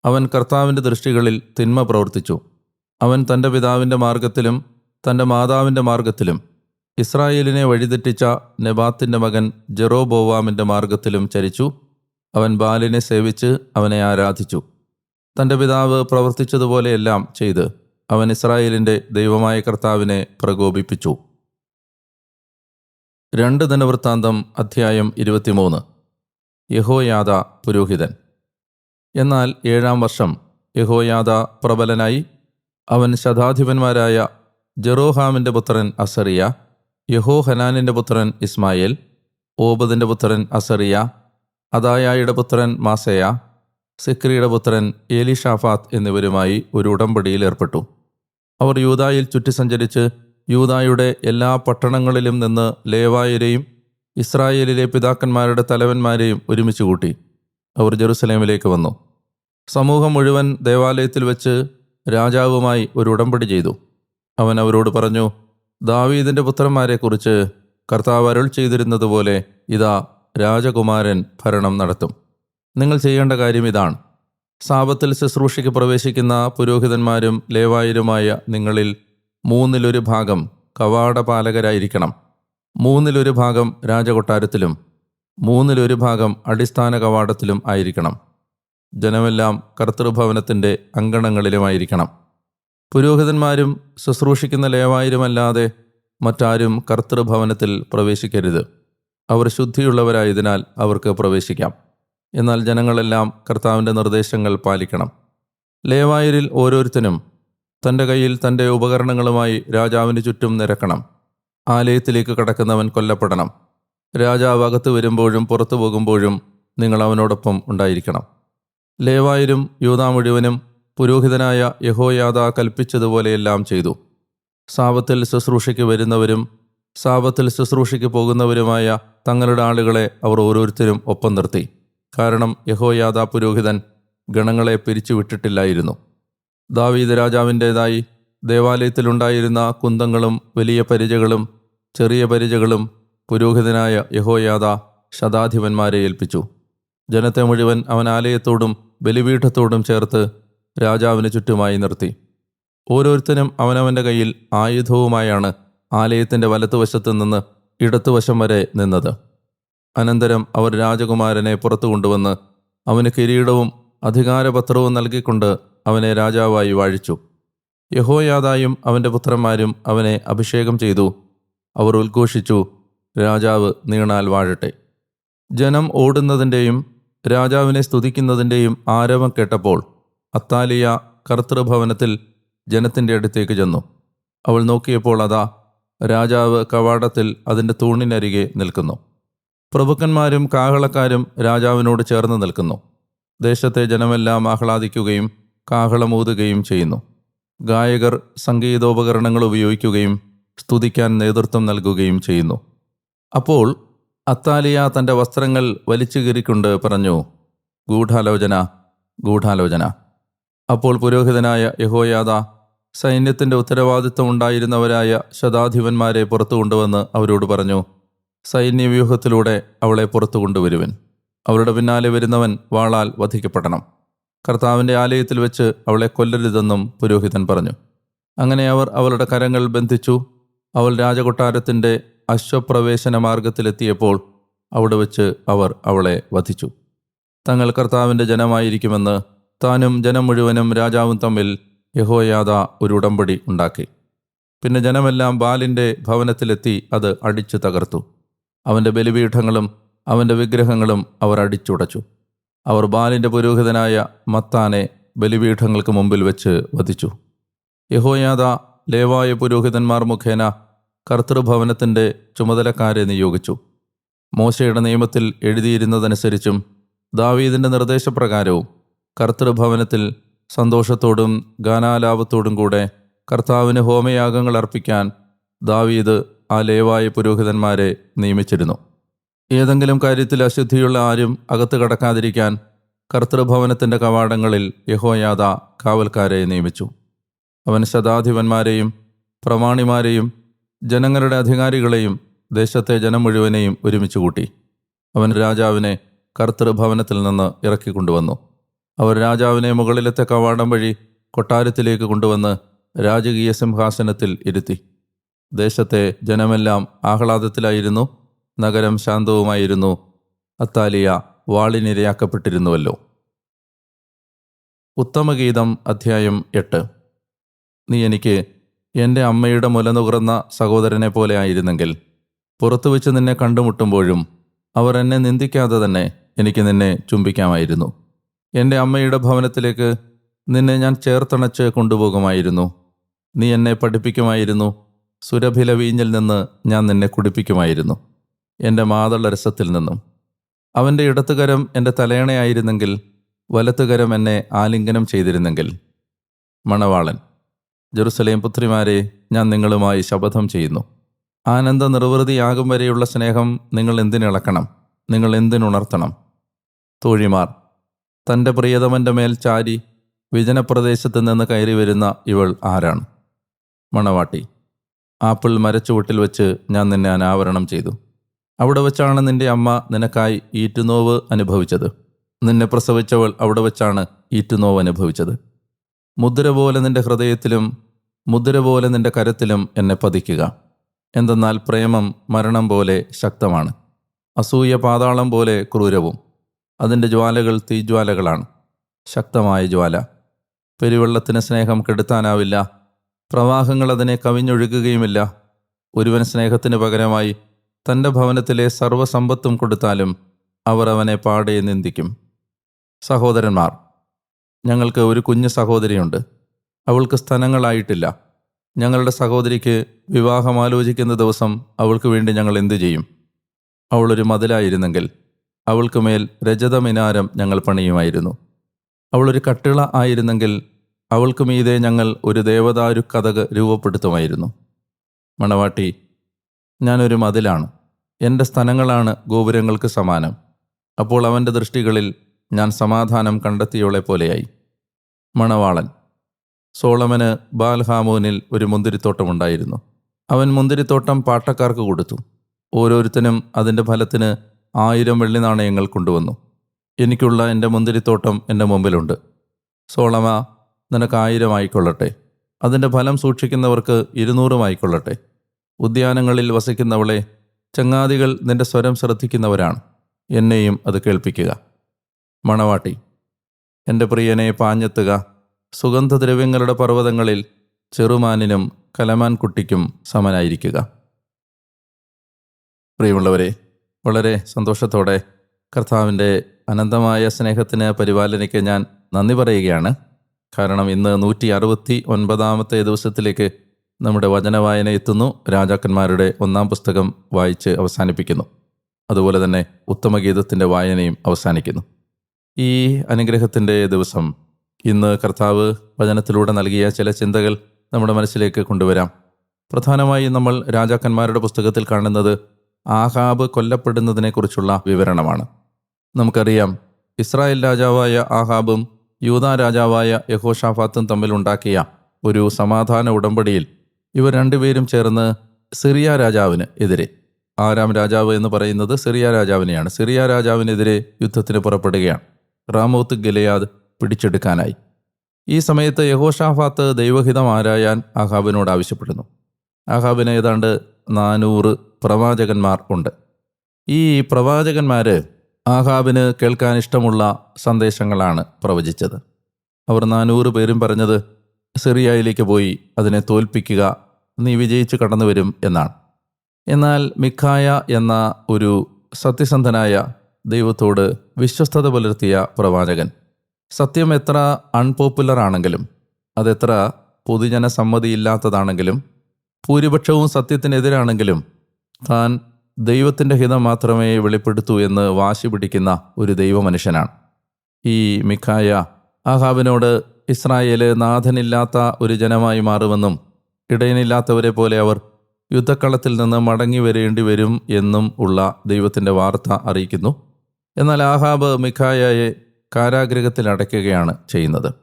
അവൻ കർത്താവിന്റെ ദൃഷ്ടികളിൽ തിന്മ പ്രവർത്തിച്ചു. അവൻ തന്റെ പിതാവിന്റെ മാർഗത്തിലും തന്റെ മാതാവിന്റെ മാർഗത്തിലും ഇസ്രായേലിനെ വഴിതെറ്റിച്ച നെബാത്തിന്റെ മകൻ ജെറോബോവാമിന്റെ മാർഗത്തിലും ചരിച്ചു. അവൻ ബാലിനെ സേവിച്ച് അവനെ ആരാധിച്ചു. തന്റെ പിതാവ് പ്രവർത്തിച്ചതുപോലെയെല്ലാം ചെയ്ത് അവൻ ഇസ്രായേലിന്റെ ദൈവമായ കർത്താവിനെ പ്രകോപിപ്പിച്ചു. രണ്ട് ദിനവൃത്താന്തം അധ്യായം ഇരുപത്തിമൂന്ന്. യഹോയാദ പുരോഹിതൻ. എന്നാൽ ഏഴാം വർഷം യഹോയാദ പ്രബലനായി അവൻ ശതാധിപന്മാരായ ജെറോഹാമിന്റെ പുത്രൻ അസറിയ യഹോഹനാനിന്റെ പുത്രൻ ഇസ്മായേൽ ഓബദിന്റെ പുത്രൻ അസറിയ അദായായുടെ പുത്രൻ മാസയ സിക്രിയുടെ പുത്രൻ ഏലിഷാഫാത്ത് എന്നിവരുമായി ഒരു ഉടമ്പടിയിൽ ഏർപ്പെട്ടു. അവർ യൂതായിൽ ചുറ്റി സഞ്ചരിച്ച് യൂതായുടെ എല്ലാ പട്ടണങ്ങളിലും നിന്ന് ലേവായരെയും ഇസ്രായേലിലെ പിതാക്കന്മാരുടെ തലവന്മാരെയും ഒരുമിച്ച് കൂട്ടി. അവർ ജെറുസലേമിലേക്ക് വന്നു. സമൂഹം മുഴുവൻ ദേവാലയത്തിൽ വെച്ച് രാജാവുമായി ഒരു ഉടമ്പടി ചെയ്തു. അവൻ അവരോട് പറഞ്ഞു ദാവീദിന്റെ പുത്രന്മാരെക്കുറിച്ച് കർത്താവ് അരുൾ ചെയ്തിരുന്നതുപോലെ ഇതാ രാജകുമാരൻ ഭരണം നടത്തും. നിങ്ങൾ ചെയ്യേണ്ട കാര്യം ഇതാണ്. സാപത്തിൽ ശുശ്രൂഷയ്ക്ക് പ്രവേശിക്കുന്ന പുരോഹിതന്മാരും ലേവായരുമായ നിങ്ങളിൽ മൂന്നിലൊരു ഭാഗം കവാടപാലകരായിരിക്കണം. മൂന്നിലൊരു ഭാഗം രാജകൊട്ടാരത്തിലും മൂന്നിലൊരു ഭാഗം അടിസ്ഥാന കവാടത്തിലും ആയിരിക്കണം. ജനമെല്ലാം കർത്തൃഭവനത്തിന്റെ അങ്കണങ്ങളിലുമായിരിക്കണം. പുരോഹിതന്മാരും ശുശ്രൂഷിക്കുന്ന ലേവായരുമല്ലാതെ മറ്റാരും കർത്തൃഭവനത്തിൽ പ്രവേശിക്കരുത്. അവർ ശുദ്ധിയുള്ളവരായതിനാൽ അവർക്ക് പ്രവേശിക്കാം. എന്നാൽ ജനങ്ങളെല്ലാം കർത്താവിന്റെ നിർദ്ദേശങ്ങൾ പാലിക്കണം. ലേവായരിൽ ഓരോരുത്തനും തന്റെ കയ്യിൽ തന്റെ ഉപകരണങ്ങളുമായി രാജാവിന് ചുറ്റും നിരക്കണം. ആലയത്തിലേക്ക് കടക്കുന്നവൻ കൊല്ലപ്പെടണം. രാജാവ് അകത്ത് വരുമ്പോഴും പുറത്തു പോകുമ്പോഴും നിങ്ങൾ അവനോടൊപ്പം ഉണ്ടായിരിക്കണം. ലേവായരും യൂതാ മുഴുവനും പുരോഹിതനായ യഹോയാദ കൽപ്പിച്ചതുപോലെയെല്ലാം ചെയ്തു. സാപത്തിൽ ശുശ്രൂഷയ്ക്ക് വരുന്നവരും സാപത്തിൽ ശുശ്രൂഷയ്ക്ക് പോകുന്നവരുമായ തങ്ങളുടെ ആളുകളെ അവർ ഓരോരുത്തരും ഒപ്പം നിർത്തി. കാരണം യഹോയാദ പുരോഹിതൻ ഗണങ്ങളെ പിരിച്ചുവിട്ടിട്ടില്ലായിരുന്നു. ദാവീദ് രാജാവിന്റേതായി ദേവാലയത്തിലുണ്ടായിരുന്ന കുന്തങ്ങളും വലിയ പരിചകളും ചെറിയ പരിചകളും പുരോഹിതനായ യഹോയാദ ശതാധിപന്മാരെ ഏൽപ്പിച്ചു. ജനത്തെ മുഴുവൻ അവൻ ആലയത്തോടും ബലിപീഠത്തോടും ചേർത്ത് രാജാവിന് ചുറ്റുമായി നിർത്തി. ഓരോരുത്തരും അവനവന്റെ കയ്യിൽ ആയുധവുമായാണ് ആലയത്തിന്റെ വലത്തുവശത്ത് നിന്ന് ഇടത്തുവശം വരെ നിന്നത്. അനന്തരം അവർ രാജകുമാരനെ പുറത്തു കൊണ്ടുവന്ന് അവന് കിരീടവും അധികാരപത്രവും നൽകിക്കൊണ്ട് അവനെ രാജാവായി വാഴിച്ചു. യഹോയാദായും അവന്റെ പുത്രന്മാരും അവനെ അഭിഷേകം ചെയ്തു. അവർ ഉദ്ഘോഷിച്ചു രാജാവ് നീണാൽ വാഴട്ടെ. ജനം ഓടുന്നതിന്റെയും രാജാവിനെ സ്തുതിക്കുന്നതിന്റെയും ആരവം കേട്ടപ്പോൾ അത്താലിയ കർത്തൃഭവനത്തിൽ ജനത്തിന്റെ അടുത്തേക്ക് ചെന്നു. അവൾ നോക്കിയപ്പോൾ അതാ രാജാവ് കവാടത്തിൽ അതിന്റെ തൂണിനരികെ നിൽക്കുന്നു. പ്രഭുക്കന്മാരും കാഹളക്കാരും രാജാവിനോട് ചേർന്ന് നിൽക്കുന്നു. ദേശത്തെ ജനമെല്ലാം ആഹ്ലാദിക്കുകയും കാഹളമൂതുകയും ചെയ്യുന്നു. ഗായകർ സംഗീതോപകരണങ്ങൾ ഉപയോഗിക്കുകയും സ്തുതിക്കാൻ നേതൃത്വം നൽകുകയും ചെയ്യുന്നു. അപ്പോൾ അത്താലിയ തന്റെ വസ്ത്രങ്ങൾ വലിച്ചു കീറിക്കൊണ്ട് പറഞ്ഞു ഗൂഢാലോചന ഗൂഢാലോചന. അപ്പോൾ പുരോഹിതനായ യഹോയാദ സൈന്യത്തിന്റെ ഉത്തരവാദിത്വം ഉണ്ടായിരുന്നവരായ ശതാധിപന്മാരെ പുറത്തു കൊണ്ടുവന്ന് അവരോട് പറഞ്ഞു സൈന്യവ്യൂഹത്തിലൂടെ അവളെ പുറത്തു കൊണ്ടുവരുവൻ. അവരുടെ പിന്നാലെ വരുന്നവൻ വാളാൽ വധിക്കപ്പെടണം. കർത്താവിന്റെ ആലയത്തിൽ വെച്ച് അവളെ കൊല്ലരുതെന്നും പുരോഹിതൻ പറഞ്ഞു. അങ്ങനെ അവർ അവളുടെ കരങ്ങൾ ബന്ധിച്ചു. അവൾ രാജകൊട്ടാരത്തിന്റെ അശ്വപ്രവേശന മാർഗത്തിലെത്തിയപ്പോൾ അവിടെ വെച്ച് അവർ അവളെ വധിച്ചു. തങ്ങൾ കർത്താവിന്റെ ജനമായിരിക്കുമെന്ന് താനും ജനം മുഴുവനും രാജാവും തമ്മിൽ യഹോയാദ ഒരു ഉടമ്പടി ഉണ്ടാക്കി. പിന്നെ ജനമെല്ലാം ബാലിന്റെ ഭവനത്തിലെത്തി അത് അടിച്ചു തകർത്തു. അവന്റെ ബലിപീഠങ്ങളും അവന്റെ വിഗ്രഹങ്ങളും അവർ അടിച്ചുടച്ചു. അവർ ബാലിന്റെ പുരോഹിതനായ മത്താനെ ബലിപീഠങ്ങൾക്ക് മുമ്പിൽ വെച്ച് വധിച്ചു. യഹോയാദ ലേവായ പുരോഹിതന്മാർ മുഖേന കർത്തൃഭവനത്തിന്റെ ചുമതലക്കാരെ നിയോഗിച്ചു. മോശയുടെ നിയമത്തിൽ എഴുതിയിരുന്നതനുസരിച്ചും ദാവീദിന്റെ നിർദ്ദേശപ്രകാരവും കർത്തൃഭവനത്തിൽ സന്തോഷത്തോടും ഗാനാലാപത്തോടും കൂടെ കർത്താവിന് ഹോമയാഗങ്ങൾ അർപ്പിക്കാൻ ദാവീദ് ആ ലേവായ പുരോഹിതന്മാരെ നിയമിച്ചിരുന്നു. ഏതെങ്കിലും കാര്യത്തിൽ അശുദ്ധിയുള്ള ആരും അകത്ത് കടക്കാതിരിക്കാൻ കർത്തൃഭവനത്തിന്റെ കവാടങ്ങളിൽ യഹോയാദ കാവൽക്കാരെ നിയമിച്ചു. അവൻ ശതാധിപന്മാരെയും പ്രമാണിമാരെയും ജനങ്ങളുടെ അധികാരികളെയും ദേശത്തെ ജനം മുഴുവനെയും ഒരുമിച്ച് കൂട്ടി അവൻ രാജാവിനെ കർത്തൃഭവനത്തിൽ നിന്ന് ഇറക്കിക്കൊണ്ടുവന്നു. അവർ രാജാവിനെ മുകളിലത്തെ കവാടം വഴി കൊട്ടാരത്തിലേക്ക് കൊണ്ടുവന്ന് രാജകീയ സിംഹാസനത്തിൽ ഇരുത്തി. ദേശത്തെ ജനമെല്ലാം ആഹ്ലാദത്തിലായിരുന്നു. നഗരം ശാന്തവുമായിരുന്നു. അത്താലിയ വാളിനിരയാക്കപ്പെട്ടിരുന്നുവല്ലോ ഉത്തമഗീതം അധ്യായം എട്ട്. നീ എനിക്ക് എന്റെ അമ്മയുടെ മുലനുകർന്ന സഹോദരനെ പോലെ ആയിരുന്നെങ്കിൽ പുറത്തു വെച്ച് നിന്നെ കണ്ടുമുട്ടുമ്പോഴും അവർ എന്നെ നിന്ദിക്കാതെ തന്നെ എനിക്ക് നിന്നെ ചുംബിക്കാമായിരുന്നു. എന്റെ അമ്മയുടെ ഭവനത്തിലേക്ക് നിന്നെ ഞാൻ ചേർത്തണച്ച് കൊണ്ടുപോകുമായിരുന്നു. നീ എന്നെ പഠിപ്പിക്കുമായിരുന്നു. സുരഭില വീഞ്ഞിൽ നിന്ന് ഞാൻ നിന്നെ കുടിപ്പിക്കുമായിരുന്നു. എന്റെ മാതള രസത്തിൽ നിന്നും. അവന്റെ ഇടത്തുകരം എന്റെ തലയണയായിരുന്നെങ്കിൽ വലത്തുകരം എന്നെ ആലിംഗനം ചെയ്തിരുന്നെങ്കിൽ. മണവാളൻ ജെറുസലേം പുത്രിമാരെ ഞാൻ നിങ്ങളുമായി ശപഥം ചെയ്യുന്നു. ആനന്ദ നിർവൃതിയാകും വരെയുള്ള സ്നേഹം നിങ്ങൾ എന്തിനിളക്കണം നിങ്ങൾ എന്തിനുണർത്തണം തോഴിമാർ തന്റെ പ്രിയതമന്റെ മേൽ ചാരി വിജനപ്രദേശത്ത് നിന്ന് കയറി വരുന്ന ഇവൾ ആരാണ്? മണവാട്ടി ആപ്പിൾ മരച്ചുവട്ടിൽ വെച്ച് ഞാൻ നിന്നെ അനാവരണം ചെയ്തു. അവിടെ വെച്ചാണ് നിന്റെ അമ്മ നിനക്കായി ഈറ്റുനോവ് അനുഭവിച്ചത്. നിന്നെ പ്രസവിച്ചവൾ അവിടെ വെച്ചാണ് ഈറ്റുനോവ് അനുഭവിച്ചത്. മുദ്ര പോലെ നിന്റെ ഹൃദയത്തിലും മുദ്ര പോലെ നിന്റെ കരത്തിലും എന്നെ പതിക്കുക. എന്തെന്നാൽ പ്രേമം മരണം പോലെ ശക്തമാണ്. അസൂയ പാതാളം പോലെ ക്രൂരവും. അതിന്റെ ജ്വാലകൾ തീജ്വാലകളാണ്. ശക്തമായ ജ്വാല. പെരുവെള്ളത്തിന് സ്നേഹം കെടുത്താനാവില്ല. പ്രവാഹങ്ങൾ അതിനെ കവിഞ്ഞൊഴുകുകയുമില്ല. ഒരുവൻ സ്നേഹത്തിന് പകരമായി തന്റെ ഭവനത്തിലെ സർവസമ്പത്തും കൊടുത്താലും അവർ അവനെ പാടെ നിന്ദിക്കും. സഹോദരന്മാർ ഞങ്ങൾക്ക് ഒരു കുഞ്ഞു സഹോദരിയുണ്ട്. അവൾക്ക് സ്ഥലങ്ങളായിട്ടില്ല ഞങ്ങളുടെ സഹോദരിക്ക് വിവാഹം ആലോചിക്കുന്ന ദിവസം അവൾക്ക് വേണ്ടി ഞങ്ങൾ എന്തു ചെയ്യും? അവളൊരു മതിലായിരുന്നെങ്കിൽ അവൾക്ക് മേൽ രജതമിനാരം ഞങ്ങൾ പണിയുമായിരുന്നു. അവളൊരു കട്ടിള ആയിരുന്നെങ്കിൽ അവൾക്ക് മീതെ ഞങ്ങൾ ഒരു ദേവദാരു കഥക് രൂപപ്പെടുത്തുമായിരുന്നു. മണവാട്ടി ഞാനൊരു മതിലാണ്. എന്റെ സ്ഥലങ്ങളാണ് ഗോപുരങ്ങൾക്ക് സമാനം. അപ്പോൾ അവന്റെ ദൃഷ്ടികളിൽ ഞാൻ സമാധാനം കണ്ടെത്തിയവളെ പോലെയായി. മണവാളൻ. സോളമന് ബാൽഹാമോനിൽ ഒരു മുന്തിരിത്തോട്ടമുണ്ടായിരുന്നു. അവൻ മുന്തിരിത്തോട്ടം പാട്ടക്കാർക്ക് കൊടുത്തു. ഓരോരുത്തനും അതിന്റെ ഫലത്തിന് ആയിരം വെള്ളി നാണയങ്ങൾ കൊണ്ടുവന്നു. എനിക്കുള്ള എന്റെ മുന്തിരിത്തോട്ടം എന്റെ മുമ്പിലുണ്ട്. സോളമ നിനക്ക് ആയിരം ആയിക്കൊള്ളട്ടെ. അതിന്റെ ഫലം സൂക്ഷിക്കുന്നവർക്ക് ഇരുന്നൂറും ആയിക്കൊള്ളട്ടെ. ഉദ്യാനങ്ങളിൽ വസിക്കുന്നവളെ ചങ്ങാതികൾ നിന്റെ സ്വരം ശ്രദ്ധിക്കുന്നവരാണ്. എന്നെയും അത് കേൾപ്പിക്കുക. മണവാട്ടി എന്റെ പ്രിയനെ പാഞ്ഞെത്തുക. സുഗന്ധദ്രവ്യങ്ങളുടെ പർവതങ്ങളിൽ ചെറുമാനിനും കലമാൻ കുട്ടിക്കും സമനായിരിക്കുക. പ്രിയമുള്ളവരെ വളരെ സന്തോഷത്തോടെ കർത്താവിന്റെ അനന്തമായ സ്നേഹത്തിന് പരിപാലനയ്ക്ക് ഞാൻ നന്ദി പറയുകയാണ്. കാരണം ഇന്ന് നൂറ്റി അറുപത്തി ഒൻപതാമത്തെ ദിവസത്തിലേക്ക് നമ്മുടെ വചനവായന എത്തുന്നു. രാജാക്കന്മാരുടെ ഒന്നാം പുസ്തകം വായിച്ച് അവസാനിപ്പിക്കുന്നു. അതുപോലെ തന്നെ ഉത്തമഗീതത്തിന്റെ വായനയും അവസാനിക്കുന്നു. ഈ അനുഗ്രഹത്തിന്റെ ദിവസം ഇന്ന് കർത്താവ് വചനത്തിലൂടെ നൽകിയ ചില ചിന്തകൾ നമ്മുടെ മനസ്സിലേക്ക് കൊണ്ടുവരാം. പ്രധാനമായി നമ്മൾ രാജാക്കന്മാരുടെ പുസ്തകത്തിൽ കാണുന്നത് ആഹാബ് കൊല്ലപ്പെടുന്നതിനെക്കുറിച്ചുള്ള വിവരണമാണ്. നമുക്കറിയാം ഇസ്രായേൽ രാജാവായ ആഹാബും യൂതാ രാജാവായ യഹോഷാഫാത്തും തമ്മിലുണ്ടാക്കിയ ഒരു സമാധാന ഉടമ്പടിയിൽ ഇവർ രണ്ടുപേരും ചേർന്ന് സിറിയ രാജാവിന് എതിരെ. ആരാം രാജാവ് എന്ന് പറയുന്നത് സിറിയ രാജാവിനെയാണ്. സിറിയ രാജാവിനെതിരെ യുദ്ധത്തിന് പുറപ്പെടുകയാണ്. റാമോത്ത് ഗലയാദ് പിടിച്ചെടുക്കാനായി. ഈ സമയത്ത് യഹോഷാഫാത്ത് ദൈവഹിതം ആരായാൻ അഹാബിനോട് ആവശ്യപ്പെടുന്നു. അഹാബിന് ഏതാണ്ട് നാനൂറ് പ്രവാചകന്മാർ ഉണ്ട്. ഈ പ്രവാചകന്മാർ ആഹാബിന് കേൾക്കാൻ ഇഷ്ടമുള്ള സന്ദേശങ്ങളാണ് പ്രവചിച്ചത്. അവർ നാനൂറ് പേരും പറഞ്ഞത് സിറിയയിലേക്ക് പോയി അതിനെ തോൽപ്പിക്കുക നീ വിജയിച്ച് കടന്നു വരും എന്നാണ്. എന്നാൽ മിഖായ എന്ന ഒരു സത്യസന്ധനായ ദൈവത്തോട് വിശ്വസ്തത പുലർത്തിയ പ്രവാചകൻ സത്യം എത്ര അൺപോപ്പുലർ ആണെങ്കിലും അതെത്ര പൊതുജന സമ്മതിയില്ലാത്തതാണെങ്കിലും ഭൂരിപക്ഷവും സത്യത്തിനെതിരാണെങ്കിലും താൻ ദൈവത്തിന്റെ ഹിതം മാത്രമേ വെളിപ്പെടുത്തൂ എന്ന് വാശി പിടിക്കുന്ന ഒരു ദൈവമനുഷ്യനാണ്. ഈ മിഖായ ആഹാബിനോട് ഇസ്രായേൽ നാഥനില്ലാത്ത ഒരു ജനമായി മാറുമെന്നും ഇടയനില്ലാത്തവരെ പോലെ അവർ യുദ്ധക്കളത്തിൽ നിന്ന് മടങ്ങി വരേണ്ടി വരും എന്നും ഉള്ള ദൈവത്തിന്റെ വാർത്ത അറിയിക്കുന്നു. എന്നാൽ ആഹാബ് മിഖായയെ കാരാഗ്രഹത്തിൽ അടയ്ക്കുകയാണ് ചെയ്യുന്നത്.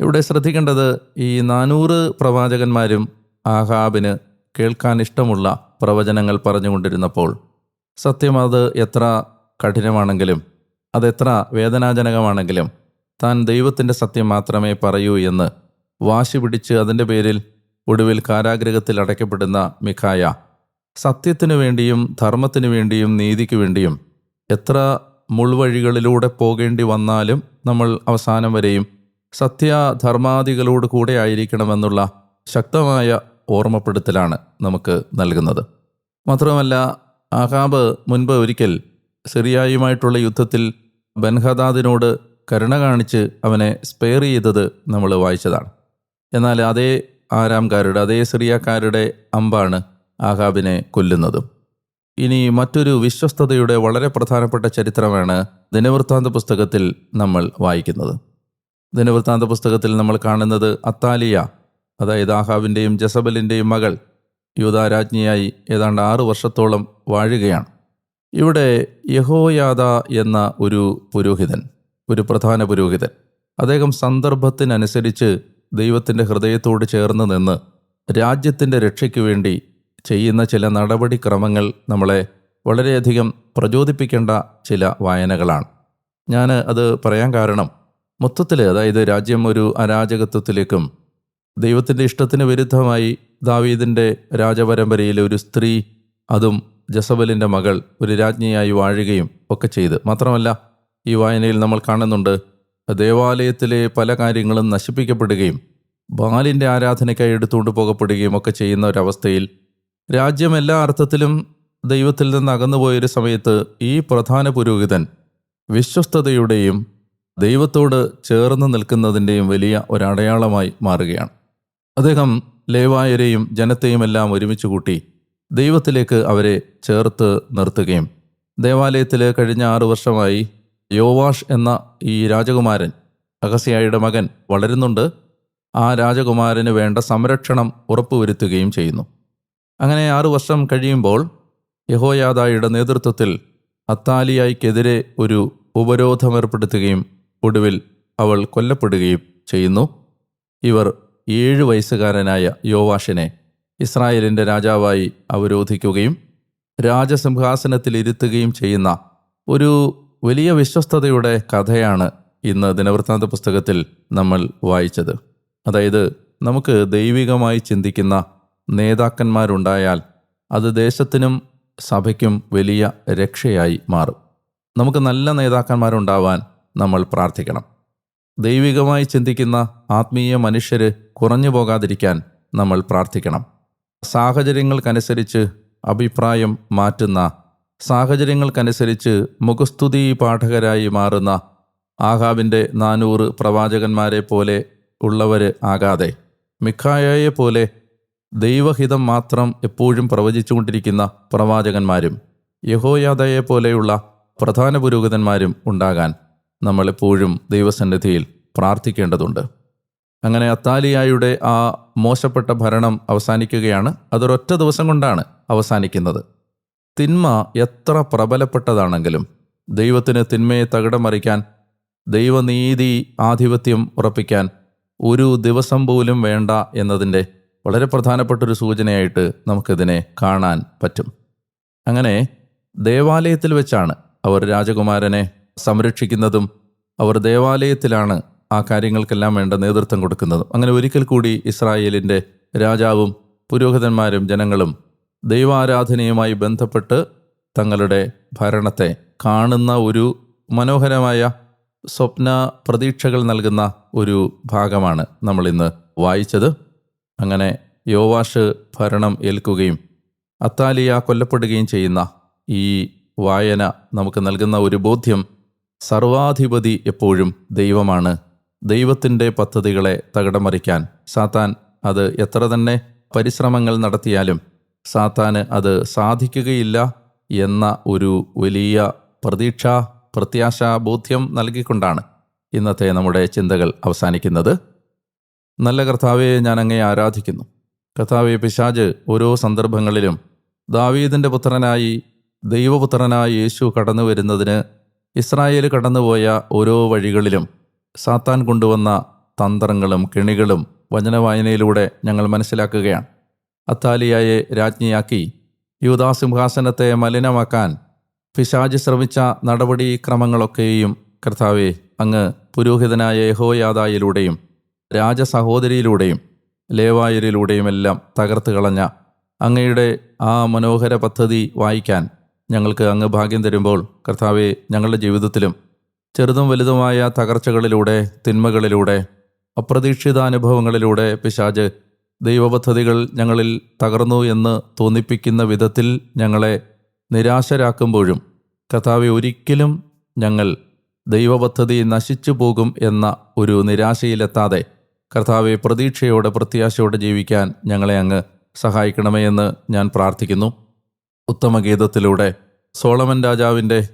ഇവിടെ ശ്രദ്ധിക്കേണ്ടത് ഈ നാനൂറ് പ്രവാചകന്മാരും ആഹാബിന് കേൾക്കാൻ ഇഷ്ടമുള്ള പ്രവചനങ്ങൾ പറഞ്ഞുകൊണ്ടിരുന്നപ്പോൾ സത്യം അത് എത്ര കഠിനമാണെങ്കിലും അതെത്ര വേദനാജനകമാണെങ്കിലും താൻ ദൈവത്തിന്റെ സത്യം മാത്രമേ പറയൂ എന്ന് വാശി പിടിച്ച് അതിന്റെ പേരിൽ ഒടുവിൽ കാരാഗ്രഹത്തിൽ അടയ്ക്കപ്പെടുന്ന മിഖായ സത്യത്തിനു വേണ്ടിയും ധർമ്മത്തിനു വേണ്ടിയും നീതിക്ക് വേണ്ടിയും എത്ര മുൾവഴികളിലൂടെ പോകേണ്ടി വന്നാലും നമ്മൾ അവസാനം വരെയും സത്യധർമാദികളോട് കൂടെ ആയിരിക്കണമെന്നുള്ള ശക്തമായ ഓർമ്മപ്പെടുത്തലാണ് നമുക്ക് നൽകുന്നത്. മാത്രമല്ല ആഹാബ് മുൻപ് ഒരിക്കൽ സിറിയായുമായിട്ടുള്ള യുദ്ധത്തിൽ ബൻഹദാദിനോട് കരുണ കാണിച്ച് അവനെ സ്പെയർ ചെയ്തത് നമ്മൾ വായിച്ചതാണ്. എന്നാൽ അതേ ആരാംകാരുടെ അതേ സിറിയക്കാരുടെ അമ്പാണ് ആഹാബിനെ കൊല്ലുന്നതും. ഇനി മറ്റൊരു വിശ്വസ്തതയുടെ വളരെ പ്രധാനപ്പെട്ട ചരിത്രമാണ് ദിനവൃത്താന്ത പുസ്തകത്തിൽ നമ്മൾ വായിക്കുന്നത്. ദിനവൃത്താന്ത പുസ്തകത്തിൽ നമ്മൾ കാണുന്നത് അത്താലിയ അതായത് ആഹാബിന്റെയും ജസബലിന്റെയും മകൾ യൂതാരാജ്ഞിയായി ഏതാണ്ട് ആറു വർഷത്തോളം വാഴുകയാണ്. ഇവിടെ യഹോയാദ എന്ന ഒരു പുരോഹിതൻ ഒരു പ്രധാന പുരോഹിതൻ. അദ്ദേഹം സന്ദർഭത്തിനനുസരിച്ച് ദൈവത്തിന്റെ ഹൃദയത്തോട് ചേർന്ന് നിന്ന് രാജ്യത്തിന്റെ രക്ഷയ്ക്ക് വേണ്ടി ചെയ്യുന്ന ചില നടപടിക്രമങ്ങൾ നമ്മളെ വളരെയധികം പ്രചോദിപ്പിക്കേണ്ട ചില വായനകളാണ്. ഞാൻ അത് പറയാൻ കാരണം മൊത്തത്തിൽ അതായത് രാജ്യം ഒരു അരാജകത്വത്തിലേക്കും ദൈവത്തിന്റെ ഇഷ്ടത്തിന് വിരുദ്ധമായി ദാവീദിന്റെ രാജപരമ്പരയിലെ ഒരു സ്ത്രീ അതും ജസബലിന്റെ മകൾ ഒരു രാജ്ഞിയായി വാഴുകയും ഒക്കെ ചെയ്ത്. മാത്രമല്ല ഈ വായനയിൽ നമ്മൾ കാണുന്നുണ്ട് ദേവാലയത്തിലെ പല കാര്യങ്ങളും നശിപ്പിക്കപ്പെടുകയും ബാലിന്റെ ആരാധനയ്ക്കായി എടുത്തുകൊണ്ട് പോകപ്പെടുകയും ഒക്കെ ചെയ്യുന്ന ഒരവസ്ഥയിൽ രാജ്യം എല്ലാ അർത്ഥത്തിലും ദൈവത്തിൽ നിന്ന് അകന്നുപോയൊരു സമയത്ത് ഈ പ്രധാന പുരോഹിതൻ വിശ്വസ്തതയുടെയും ദൈവത്തോട് ചേർന്ന് നിൽക്കുന്നതിന്റെയും വലിയ ഒരടയാളമായി മാറുകയാണ്. അദ്ദേഹം ലേവായരെയും ജനത്തെയും എല്ലാം ഒരുമിച്ച് കൂട്ടി ദൈവത്തിലേക്ക് അവരെ ചേർത്ത് നിർത്തുകയും ദേവാലയത്തിൽ കഴിഞ്ഞ ആറു വർഷമായി യോവാഷ് എന്ന ഈ രാജകുമാരൻ അഗസ്യായുടെ മകൻ വളരുന്നുണ്ട്. ആ രാജകുമാരന് വേണ്ട സംരക്ഷണം ഉറപ്പുവരുത്തുകയും ചെയ്യുന്നു. അങ്ങനെ ആറു വർഷം കഴിയുമ്പോൾ യഹോയാദായുടെ നേതൃത്വത്തിൽ അത്താലിയായിക്കെതിരെ ഒരു ഉപരോധം ഏർപ്പെടുത്തുകയും ഒടുവിൽ അവൾ കൊല്ലപ്പെടുകയും ചെയ്യുന്നു. ഇവർ ഏഴു വയസ്സുകാരനായ യോവാഷിനെ ഇസ്രായേലിന്റെ രാജാവായി അവരോധിക്കുകയും രാജസിംഹാസനത്തിൽ ഇരുത്തുകയും ചെയ്യുന്ന ഒരു വലിയ വിശ്വസ്തതയുടെ കഥയാണ് ഇന്ന് ദിനവൃത്താന്ത പുസ്തകത്തിൽ നമ്മൾ വായിച്ചത്. അതായത് നമുക്ക് ദൈവികമായി ചിന്തിക്കുന്ന നേതാക്കന്മാരുണ്ടായാൽ അത് ദേശത്തിനും സഭയ്ക്കും വലിയ രക്ഷയായി മാറും. നമുക്ക് നല്ല നേതാക്കന്മാരുണ്ടാവാൻ നമ്മൾ പ്രാർത്ഥിക്കണം. ദൈവികമായി ചിന്തിക്കുന്ന ആത്മീയ മനുഷ്യര് കുറഞ്ഞു പോകാതിരിക്കാൻ നമ്മൾ പ്രാർത്ഥിക്കണം. സാഹചര്യങ്ങൾക്കനുസരിച്ച് അഭിപ്രായം മാറ്റുന്ന സാഹചര്യങ്ങൾക്കനുസരിച്ച് മുഖസ്തുതി പാഠകരായി മാറുന്ന ആഹാബിന്റെ നാനൂറ് പ്രവാചകന്മാരെ പോലെ ഉള്ളവർ ആകാതെ മിഖായയെ പോലെ ദൈവഹിതം മാത്രം എപ്പോഴും പ്രവചിച്ചുകൊണ്ടിരിക്കുന്ന പ്രവാചകന്മാരും യഹോയാദയെ പോലെയുള്ള പ്രധാന പുരോഹിതന്മാരും ഉണ്ടാകാൻ നമ്മളെപ്പോഴും ദൈവസന്നിധിയിൽ പ്രാർത്ഥിക്കേണ്ടതുണ്ട്. അങ്ങനെ അത്താലിയായുടെ ആ മോശപ്പെട്ട ഭരണം അവസാനിക്കുകയാണ്. അതൊരൊറ്റ ദിവസം കൊണ്ടാണ് അവസാനിക്കുന്നത്. തിന്മ എത്ര പ്രബലപ്പെട്ടതാണെങ്കിലും ദൈവത്തിന് തിന്മയെ തകിടം മറിക്കാൻ ദൈവനീതി ആധിപത്യം ഉറപ്പിക്കാൻ ഒരു ദിവസം പോലും വേണ്ട എന്നതിന്റെ വളരെ പ്രധാനപ്പെട്ടൊരു സൂചനയായിട്ട് നമുക്കിതിനെ കാണാൻ പറ്റും. അങ്ങനെ ദേവാലയത്തിൽ വെച്ചാണ് അവർ രാജകുമാരനെ സംരക്ഷിക്കുന്നതും അവർ ദേവാലയത്തിലാണ് ആ കാര്യങ്ങൾക്കെല്ലാം വേണ്ട നേതൃത്വം കൊടുക്കുന്നതും. അങ്ങനെ ഒരിക്കൽ കൂടി ഇസ്രായേലിന്റെ രാജാവും പുരോഹിതന്മാരും ജനങ്ങളും ദൈവാരാധനയുമായി ബന്ധപ്പെട്ട് തങ്ങളുടെ ഭരണത്തെ കാണുന്ന ഒരു മനോഹരമായ സ്വപ്ന പ്രതീക്ഷകൾ നൽകുന്ന ഒരു ഭാഗമാണ് നമ്മൾ ഇന്ന് വായിച്ചത്. അങ്ങനെ യോവാഷ് ഭരണം ഏൽക്കുകയും അത്താലിയ കൊല്ലപ്പെടുകയും ചെയ്യുന്ന ഈ വായന നമുക്ക് നൽകുന്ന ഒരു ബോധ്യം സർവാധിപതി എപ്പോഴും ദൈവമാണ്. ദൈവത്തിന്റെ പദ്ധതികളെ തകിടം മറിക്കാൻ സാത്താൻ അത് എത്ര തന്നെ പരിശ്രമങ്ങൾ നടത്തിയാലും സാത്താന് അത് സാധിക്കുകയില്ല എന്ന ഒരു വലിയ പ്രതീക്ഷ പ്രത്യാശാ ബോധ്യം നൽകിക്കൊണ്ടാണ് ഇന്നത്തെ നമ്മുടെ ചിന്തകൾ അവസാനിക്കുന്നത്. നല്ല കർത്താവെ ഞാൻ അങ്ങയെ ആരാധിക്കുന്നു. കർത്താവെ പിശാജ് ഓരോ സന്ദർഭങ്ങളിലും ദാവീദിന്റെ പുത്രനായി ദൈവപുത്രനായി യേശു കടന്നു വരുന്നതിന് ഇസ്രായേൽ കടന്നുപോയ ഓരോ വഴികളിലും സാത്താൻ കൊണ്ടുവന്ന തന്ത്രങ്ങളും കെണികളും വചനവായനയിലൂടെ ഞങ്ങൾ മനസ്സിലാക്കുകയാണ്. അത്താലിയായെ രാജ്ഞിയാക്കി. യൂതാസിംഹാസനത്തെ മലിനമാക്കാൻ പിശാജ് ശ്രമിച്ച നടപടിക്രമങ്ങളൊക്കെയും കർത്താവെ അങ്ങ് പുരോഹിതനായ യഹോയാദായിലൂടെയും രാജസഹോദരിയിലൂടെയും ലേവായരിലൂടെയുമെല്ലാം തകർത്ത് കളഞ്ഞ അങ്ങയുടെ ആ മനോഹര പദ്ധതി വായിക്കാൻ ഞങ്ങൾക്ക് അങ്ങ് ഭാഗ്യം തരുമ്പോൾ കർത്താവെ ഞങ്ങളുടെ ജീവിതത്തിലും ചെറുതും വലുതുമായ തകർച്ചകളിലൂടെ തിന്മകളിലൂടെ അപ്രതീക്ഷിത അനുഭവങ്ങളിലൂടെ പിശാജ് ദൈവപദ്ധതികൾ ഞങ്ങളിൽ തകർന്നു എന്ന് തോന്നിപ്പിക്കുന്ന വിധത്തിൽ ഞങ്ങളെ നിരാശരാക്കുമ്പോഴും കർത്താവെ ഒരിക്കലും ഞങ്ങൾ ദൈവപദ്ധതി നശിച്ചു പോകും എന്ന ഒരു നിരാശയിലെത്താതെ കർത്താവെ പ്രതീക്ഷയോടെ പ്രത്യാശയോടെ ജീവിക്കാൻ ഞങ്ങളെ അങ്ങ് സഹായിക്കണമേ എന്ന് ഞാൻ പ്രാർത്ഥിക്കുന്നു. ഉത്തമഗീതത്തിലൂടെ സോളമൻ രാജാവിന്റെ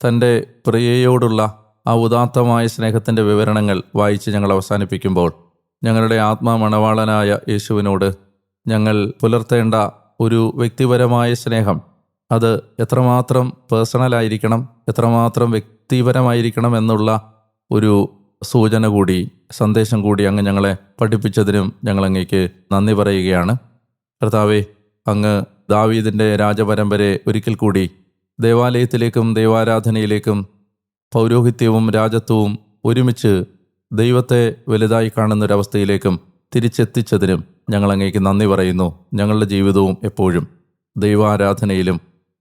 തന്റെ പ്രിയയോടുള്ള ആ ഉദാത്തമായ സ്നേഹത്തിന്റെ വിവരണങ്ങൾ വായിച്ച് ഞങ്ങൾ അവസാനിപ്പിക്കുമ്പോൾ ഞങ്ങളുടെ ആത്മാമണവാളനായ യേശുവിനോട് ഞങ്ങൾ പുലർത്തേണ്ട ഒരു വ്യക്തിപരമായ സ്നേഹം അത് എത്രമാത്രം പേഴ്സണലായിരിക്കണം എത്രമാത്രം വ്യക്തിപരമായിരിക്കണം എന്നുള്ള ഒരു സൂചന കൂടി സന്ദേശം കൂടി അങ്ങ് ഞങ്ങളെ പഠിപ്പിച്ചതിനും ഞങ്ങളങ്ങേക്ക് നന്ദി പറയുകയാണ്. കർത്താവെ അങ്ങ് ദാവീദിന്റെ രാജപരമ്പരയെ ഒരിക്കൽ കൂടി ദേവാലയത്തിലേക്കും ദൈവാരാധനയിലേക്കും പൗരോഹിത്യവും രാജത്വവും ഒരുമിച്ച് ദൈവത്തെ വലുതായി കാണുന്നൊരവസ്ഥയിലേക്കും തിരിച്ചെത്തിച്ചതിനും ഞങ്ങൾ അങ്ങേക്ക് നന്ദി പറയുന്നു. ഞങ്ങളുടെ ജീവിതവും എപ്പോഴും ദൈവാരാധനയിലും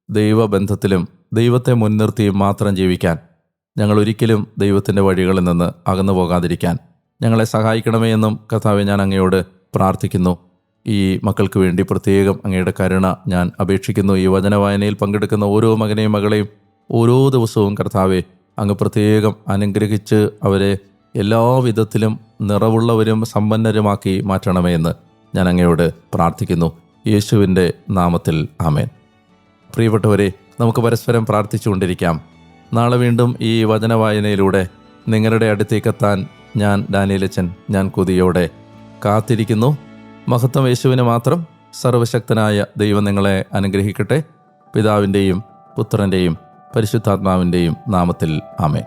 ദൈവബന്ധത്തിലും ദൈവത്തെ മുൻനിർത്തിയും മാത്രം ജീവിക്കാൻ. ഞങ്ങൾ ഒരിക്കലും ദൈവത്തിന്റെ വഴികളിൽ നിന്ന് അകന്നു പോകാതിരിക്കാൻ. ഞങ്ങളെ സഹായിക്കണമേ എന്നും കഥാവെ ഞാൻ അങ്ങയോട് പ്രാർത്ഥിക്കുന്നു. ഈ മക്കൾക്ക് വേണ്ടി പ്രത്യേകം അങ്ങയുടെ കരുണ ഞാൻ അപേക്ഷിക്കുന്നു. ഈ വചന വായനയിൽ പങ്കെടുക്കുന്ന ഓരോ മകനെയും മകളെയും ഓരോ ദിവസവും കർത്താവെ അങ്ങ് പ്രത്യേകം അനുഗ്രഹിച്ച് അവരെ എല്ലാ വിധത്തിലും നിറവുള്ളവരും സമ്പന്നരുമാക്കി മാറ്റണമേ എന്ന് ഞാൻ അങ്ങയോട് പ്രാർത്ഥിക്കുന്നു. യേശുവിന്റെ നാമത്തിൽ ആമേൻ. പ്രിയപ്പെട്ടവരെ നമുക്ക് പരസ്പരം പ്രാർത്ഥിച്ചുകൊണ്ടിരിക്കാം. നാളെ വീണ്ടും ഈ വചനവായനയിലൂടെ നിങ്ങളുടെ അടുത്തേക്കെത്താൻ ഞാൻ ഡാനിയലച്ചൻ ഞാൻ കൊതിയോടെ കാത്തിരിക്കുന്നു. മഹത്വം യേശുവിന് മാത്രം സർവശക്തനായ ദൈവം നിങ്ങളെ അനുഗ്രഹിക്കട്ടെ. പിതാവിന്റെയും പുത്രന്റെയും പരിശുദ്ധാത്മാവിന്റെയും നാമത്തിൽ ആമേ